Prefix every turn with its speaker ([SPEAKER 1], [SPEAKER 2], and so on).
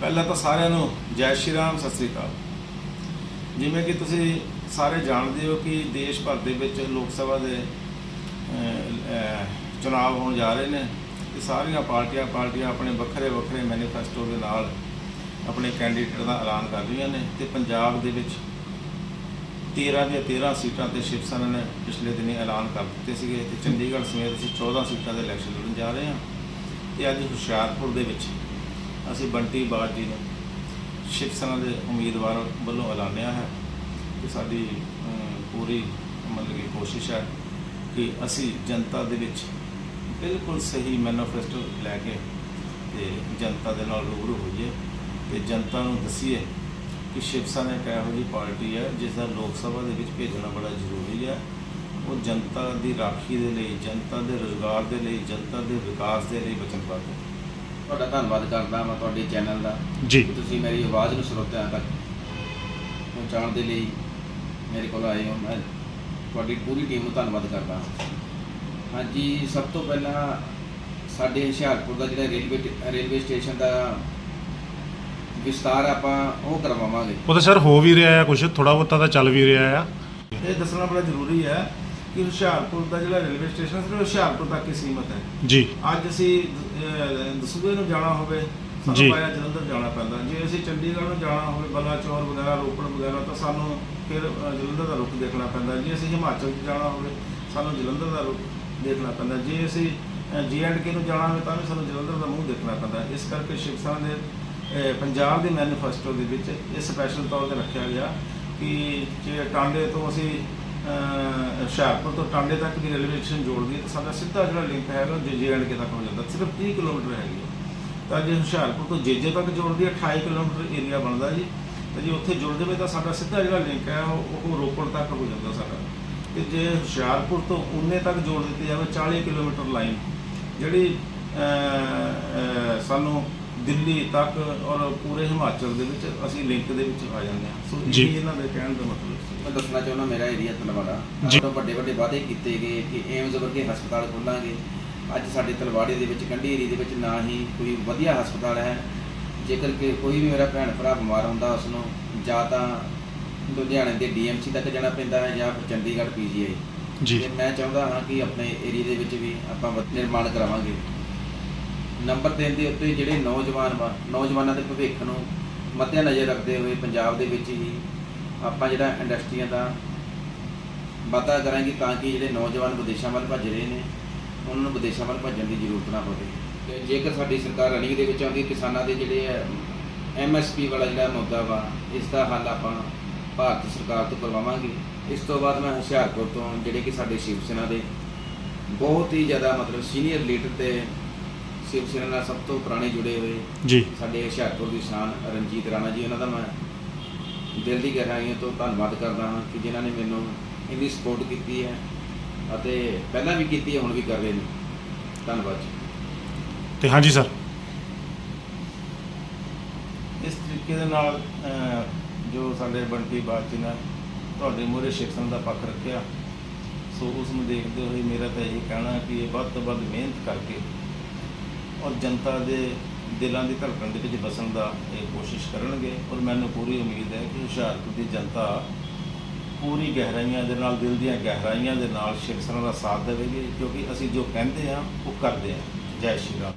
[SPEAKER 1] ਪਹਿਲਾਂ ਤਾਂ ਸਾਰਿਆਂ ਨੂੰ ਜੈ ਸ਼੍ਰੀ ਰਾਮ ਸਤਿ ਸ੍ਰੀ ਅਕਾਲ। ਜਿਵੇਂ ਕਿ ਤੁਸੀਂ ਸਾਰੇ ਜਾਣਦੇ ਹੋ ਕਿ ਦੇਸ਼ ਭਰ ਦੇ ਵਿੱਚ ਲੋਕ ਸਭਾ ਦੇ ਅਹ, ਚੁਣਾਵ ਹੋਣ ਜਾ ਰਹੇ ਨੇ ਤੇ ਸਾਰੀਆਂ ਪਾਰਟੀਆਂ ਪਾਰਟੀਆਂ ਆਪਣੇ ਵੱਖਰੇ ਵੱਖਰੇ ਮੈਨੀਫੈਸਟੋ ਦੇ ਨਾਲ ਆਪਣੇ ਕੈਂਡੀਡੇਟ ਦਾ ਐਲਾਨ ਕਰ ਰਹੀਆਂ ਨੇ ਤੇ ਪੰਜਾਬ ਦੇ ਵਿੱਚ 13 ਦੀਆਂ 13 ਸੀਟਾਂ ਤੇ ਸ਼ਿਵ ਸੈਨਾ ਨੇ ਪਿਛਲੇ ਦਿਨੀ ਐਲਾਨ ਕਰ ਦਿੱਤੇ ਸੀਗੇ ਤੇ ਚੰਡੀਗੜ੍ਹ ਸਮੇਤ ਅਸੀਂ 14 ਸੀਟਾਂ ਦੇ ਇਲੈਕਸ਼ਨ ਲੜਨ ਜਾ ਰਹੇ ਹਾਂ। ਤੇ ਅੱਜ ਹੁਸ਼ਿਆਰਪੁਰ ਦੇ ਵਿੱਚ ਅਸੀਂ ਬੰਟੀ ਬਾਜ ਜੀ ਨੂੰ ਸ਼ਿਵ ਸੈਨਾ ਦੇ ਉਮੀਦਵਾਰ ਵੱਲੋਂ ਐਲਾਨਿਆ ਹੈ ਕਿ ਸਾਡੀ ਪੂਰੀ ਮਤਲਬ ਕਿ ਕੋਸ਼ਿਸ਼ ਹੈ ਕਿ ਅਸੀਂ ਜਨਤਾ ਦੇ ਵਿੱਚ ਬਿਲਕੁਲ ਸਹੀ ਮੈਨੀਫੈਸਟੋ ਲੈ ਕੇ ਤੇ ਜਨਤਾ ਦੇ ਨਾਲ ਰੂਬਰੂ ਹੋਈਏ ਤੇ ਜਨਤਾ ਨੂੰ ਦਸੀਏ ਕਿ ਸ਼ਿਵ ਸੈਨਾ ਇੱਕ ਇਹੋ ਜਿਹੀ ਪਾਰਟੀ ਹੈ ਜਿਸ ਦਾ ਲੋਕ ਸਭਾ ਦੇ ਵਿੱਚ ਭੇਜਣਾ ਬੜਾ ਜ਼ਰੂਰੀ ਹੈ। ਉਹ ਜਨਤਾ ਦੀ ਰਾਖੀ ਦੇ ਲਈ, ਜਨਤਾ ਦੇ ਰੋਜ਼ਗਾਰ ਦੇ ਲਈ, ਜਨਤਾ ਦੇ ਵਿਕਾਸ ਦੇ ਲਈ ਵਚਨਬੱਧ ਹੈ।
[SPEAKER 2] ਤੁਹਾਡਾ ਧੰਨਵਾਦ ਕਰਦਾ ਮੈਂ ਤੁਹਾਡੇ ਚੈਨਲ ਦਾ
[SPEAKER 3] ਜੀ।
[SPEAKER 2] ਕਿ ਤੁਸੀਂ ਮੇਰੀ ਆਵਾਜ਼ ਨੂੰ ਸਰੋਤਿਆਂ ਤੱਕ ਪਹੁੰਚਾਉਣ ਦੇ ਲਈ ਮੇਰੇ ਕੋਲ ਆਏ ਹੋ। ਮੈਂ ਤੁਹਾਡੀ ਪੂਰੀ ਟੀਮ ਨੂੰ ਧੰਨਵਾਦ ਕਰਦਾ ਹਾਂ। ਹਾਂਜੀ ਸਭ ਤੋਂ ਪਹਿਲਾਂ ਸਾਡੇ ਹੁਸ਼ਿਆਰਪੁਰ ਦਾ ਜਿਹੜਾ ਰੇਲਵੇ ਰੇਲਵੇ ਸਟੇਸ਼ਨ ਦਾ ਵਿਸਤਾਰ ਆਪਾਂ ਉਹ ਕਰਵਾਵਾਂਗੇ।
[SPEAKER 3] ਉਹ ਤਾਂ ਸਰ ਹੋ ਵੀ ਰਿਹਾ ਆ ਕੁਝ ਥੋੜਾ ਬਹੁਤਾ ਤਾਂ ਚੱਲ ਵੀ ਰਿਹਾ ਆ।
[SPEAKER 1] ਇਹ ਦੱਸਣਾ ਬੜਾ ਜ਼ਰੂਰੀ ਹੈ ਕਿ ਹੁਸ਼ਿਆਰਪੁਰ ਦਾ ਜਿਹੜਾ ਰੇਲਵੇ ਸਟੇਸ਼ਨ ਸਿਰਫ ਹੁਸ਼ਿਆਰਪੁਰ ਤੱਕ ਹੀ ਸੀਮਤ ਹੈ।
[SPEAKER 3] ਜੀ।
[SPEAKER 1] ਅੱਜ ਅਸੀਂ ਅਹ, ਦਸੂਹੇ ਨੂੰ ਜਾਣਾ ਹੋਵੇ
[SPEAKER 3] ਜੀ।
[SPEAKER 1] ਸਾਨੂੰ ਬਾਇਆ ਜਲੰਧਰ ਜਾਣਾ ਪੈਂਦਾ। ਜੇ ਅਸੀਂ ਚੰਡੀਗੜ੍ਹ ਨੂੰ ਜਾਣਾ ਹੋਵੇ ਬਲਾਚੌਰ ਵਗੈਰਾ ਰੋਪੜ ਵਗੈਰਾ ਤਾਂ ਸਾਨੂੰ ਫਿਰ ਅਹ, ਜਲੰਧਰ ਦਾ ਰੁਖ ਦੇਖਣਾ ਪੈਂਦਾ। ਜੇ ਅਸੀਂ ਹਿਮਾਚਲ 'ਚ ਜਾਣਾ ਹੋਵੇ ਸਾਨੂੰ ਜਲੰਧਰ ਦਾ ਰੁਖ ਦੇਖਣਾ ਪੈਂਦਾ। ਜੇ ਅਸੀਂ ਜੀ ਐਂਡ ਕੇ ਨੂੰ ਜਾਣਾ ਹੋਵੇ ਤਾਂ ਵੀ ਸਾਨੂੰ ਜਲੰਧਰ ਦਾ ਮੂੰਹ ਦੇਖਣਾ ਪੈਂਦਾ। ਇਸ ਕਰਕੇ ਸ਼ਿਵ ਸੈਨਾ ਦੇ ਅਹ, ਪੰਜਾਬ ਦੇ ਮੈਨੀਫੈਸਟੋ ਦੇ ਵਿੱਚ ਇਹ ਸਪੈਸ਼ਲ ਤੌਰ ਤੇ ਰੱਖਿਆ ਗਿਆ ਕਿ ਜੇ ਟਾਂਡੇ ਤੋਂ ਅਸੀਂ ਹੁਸ਼ਿਆਰਪੁਰ ਤੋਂ ਟਾਂਡੇ ਤੱਕ ਦੀ ਰੇਲਵੇ ਸਟੇਸ਼ਨ ਜੋੜਦੀ ਹੈ। ਤਾਂ ਸਾਡਾ ਸਿੱਧਾ ਜਿਹੜਾ ਲਿੰਕ ਹੈਗਾ ਉਹ ਜੇ ਐਂਡ ਕੇ ਤੱਕ ਹੋ ਜਾਂਦਾ। ਸਿਰਫ 30 ਕਿਲੋਮੀਟਰ ਹੈਗੀ ਹੈ। ਤਾਂ ਜੇ ਹੁਸ਼ਿਆਰਪੁਰ ਤੋਂ ਜੇਜੇ ਤੱਕ ਜੋੜਦੀ ਹੈ 28 ਕਿਲੋਮੀਟਰ ਏਰੀਆ ਬਣਦਾ ਜੀ। ਤੇ ਜੇ ਉੱਥੇ ਜੁੜ ਜਾਵੇ ਤਾਂ ਸਾਡਾ ਸਿੱਧਾ ਜਿਹੜਾ ਲਿੰਕ ਹੈ, ਉਹ ਰੋਪੜ ਤੱਕ ਹੋ ਜਾਂਦਾ ਸਾਡਾ। ਤੇ ਜੇ ਹੁਸ਼ਿਆਰਪੁਰ ਤੋਂ ਉਨੇ ਤੱਕ ਜੋੜ ਦਿੱਤੀ ਜਾਵੇ 40 ਕਿਲੋਮੀਟਰ ਲਾਈਨ, ਜਿਹੜੀ ਸਾਨੂੰ ਦਿੱਲੀ ਤੱਕ ਔਰ ਪੂਰੇ ਹਿਮਾਚਲ ਦੇ ਵਿੱਚ ਅਸੀਂ ਲਿੰਕ ਦੇ ਵਿੱਚ ਆ ਜਾਂਦੇ ਹਾਂ। ਸੋ
[SPEAKER 3] ਜੀ।
[SPEAKER 1] ਇਹ ਇਹਨਾਂ ਦੇ ਕਹਿਣ ਦਾ ਮਤਲਬ ਸੀ
[SPEAKER 2] ਮੈਂ ਦੱਸਣਾ ਚਾਹੁੰਦਾ ਮੇਰਾ ਏਰੀਆ ਤਲਵਾੜਾ।
[SPEAKER 3] ਜੀ।
[SPEAKER 2] ਤੋਂ ਵੱਡੇ ਵੱਡੇ ਵਾਅਦੇ ਕੀਤੇ ਗਏ ਕਿ ਏਮਜ਼ ਵਰਗੇ ਹਸਪਤਾਲ ਖੋਲਾਂਗੇ। ਅੱਜ ਸਾਡੇ ਤਲਵਾੜੇ ਦੇ ਵਿੱਚ ਕੰਢੀ ਏਰੀਆ ਦੇ ਵਿੱਚ ਨਾ ਹੀ ਕੋਈ ਵਧੀਆ ਹਸਪਤਾਲ ਹੈ। ਜੇਕਰ ਕਿ ਕੋਈ ਵੀ ਮੇਰਾ ਭੈਣ ਭਰਾ ਬਿਮਾਰ ਹੁੰਦਾ ਉਸ ਨੂੰ ਜਾਂ ਤਾਂ ਲੁਧਿਆਣੇ ਦੇ ਡੀਐਮਸੀ ਤੱਕ ਜਾਣਾ ਪੈਂਦਾ ਹੈ ਜਾਂ ਫਿਰ ਚੰਡੀਗੜ੍ਹ ਪੀਜੀਆਈ
[SPEAKER 3] ਜੀ।
[SPEAKER 2] ਤੇ ਮੈਂ ਚਾਹੁੰਦਾ ਹਾਂ ਕਿ ਆਪਣੇ ਏਰੀਆ ਦੇ ਵਿੱਚ ਵੀ ਆਪਾਂ ਨਿਰਮਾਣ ਕਰਾਵਾਂਗੇ। ਨੰਬਰ 3 ਦੇ ਉੱਤੇ ਜਿਹੜੇ ਨੌਜਵਾਨ ਵਾ, ਨੌਜਵਾਨਾਂ ਦੇ ਭਵਿੱਖ ਨੂੰ ਮੱਦੇ ਨਜ਼ਰ ਰੱਖਦੇ ਹੋਏ ਪੰਜਾਬ ਦੇ ਵਿੱਚ ਹੀ ਆਪਾਂ ਜਿਹੜਾ ਇੰਡਸਟਰੀਆਂ ਦਾ ਵਾਧਾ ਕਰਾਂਗੇ ਤਾਂ ਕਿ ਜਿਹੜੇ ਨੌਜਵਾਨ ਵਿਦੇਸ਼ਾਂ ਵੱਲ ਭੱਜ ਰਹੇ ਨੇ, ਉਹਨਾਂ ਨੂੰ ਵਿਦੇਸ਼ਾਂ ਵੱਲ ਭੱਜਣ ਦੀ ਜ਼ਰੂਰਤ ਨਾ ਪਵੇ। ਤੇ ਜੇਕਰ ਸਾਡੀ ਸਰਕਾਰ ਰਨਿੰਗ ਦੇ ਵਿੱਚ ਆਉਂਦੀ, ਕਿਸਾਨਾਂ ਦੇ ਜਿਹੜੇ ਐਮਐਸਪੀ ਵਾਲਾ ਜਿਹੜਾ ਮੁੱਦਾ ਵਾ, ਇਸ ਦਾ ਹੱਲ ਆਪਾਂ ਭਾਰਤ ਸਰਕਾਰ ਤੋਂ ਕਰਵਾਵਾਂਗੇ। ਇਸ ਤੋਂ ਬਾਅਦ ਮੈਂ ਹੁਸ਼ਿਆਰਪੁਰ ਤੋਂ, ਜਿਹੜੇ ਕਿ ਸਾਡੇ ਸ਼ਿਵ ਸੈਨਾ ਦੇ ਬਹੁਤ ਹੀ ਜ਼ਿਆਦਾ ਮਤਲਬ ਸੀਨੀਅਰ ਲੀਡਰ ਤੇ ਸ਼ਿਵ ਸੈਨਾ ਨਾਲ ਸਭ ਤੋਂ ਪੁਰਾਣੇ ਜੁੜੇ ਹੋਏ
[SPEAKER 3] ਜੀ।
[SPEAKER 2] ਸਾਡੇ ਹੁਸ਼ਿਆਰਪੁਰ ਦੀ ਸ਼ਾਨ ਰਣਜੀਤ ਰਾਣਾ ਜੀ ਉਹਨਾਂ ਦਾ ਮੈਂ ਦਿਲ ਦੀ ਗਹਿਰਾਈਆਂ ਤੋਂ ਧੰਨਵਾਦ ਕਰਦਾ ਹਾਂ ਕਿ ਜਿਨ੍ਹਾਂ ਨੇ ਮੈਨੂੰ ਇੰਨੀ ਸਪੋਰਟ ਕੀਤੀ ਹੈ ਅਤੇ ਪਹਿਲਾਂ ਵੀ ਕੀਤੀ ਹੈ ਹੁਣ ਵੀ ਕਰ ਰਹੇ ਨੇ। ਧੰਨਵਾਦ ਜੀ।
[SPEAKER 3] ਤੇ ਹਾਂਜੀ ਸਰ
[SPEAKER 1] ਇਸ ਤਰੀਕੇ ਦੇ ਨਾਲ ਅਹ, ਜੋ ਸਾਡੇ ਬੰਟੀ ਬਾਜੀ ਨੇ ਤੁਹਾਡੇ ਮੂਹਰੇ ਸ਼ਿਕਸ਼ਣ ਦਾ ਪੱਖ ਰੱਖਿਆ ਸੋ ਉਸ ਨੂੰ ਦੇਖਦੇ ਹੋਏ ਮੇਰਾ ਤਾਂ ਇਹ ਕਹਿਣਾ ਕਿ ਇਹ ਵੱਧ ਤੋਂ ਵੱਧ ਮਿਹਨਤ ਕਰਕੇ ਔਰ ਜਨਤਾ ਦੇ ਦਿਲਾਂ ਦੀ ਧੜਕਣ ਦੇ ਵਿੱਚ ਵਸਣ ਦਾ ਇਹ ਕੋਸ਼ਿਸ਼ ਕਰਨਗੇ ਔਰ ਮੈਨੂੰ ਪੂਰੀ ਉਮੀਦ ਹੈ ਕਿ ਹੁਸ਼ਿਆਰਪੁਰ ਦੀ ਜਨਤਾ ਪੂਰੀ ਗਹਿਰਾਈਆਂ ਦੇ ਨਾਲ, ਦਿਲ ਦੀਆਂ ਗਹਿਰਾਈਆਂ ਦੇ ਨਾਲ ਸ਼ਿਵ ਸੈਨਾ ਦਾ ਸਾਥ ਦੇਵੇਗੀ ਕਿਉਂਕਿ ਅਸੀਂ ਜੋ ਕਹਿੰਦੇ ਹਾਂ, ਉਹ ਕਰਦੇ ਹਾਂ। ਜੈ ਸ਼੍ਰੀ ਰਾਮ।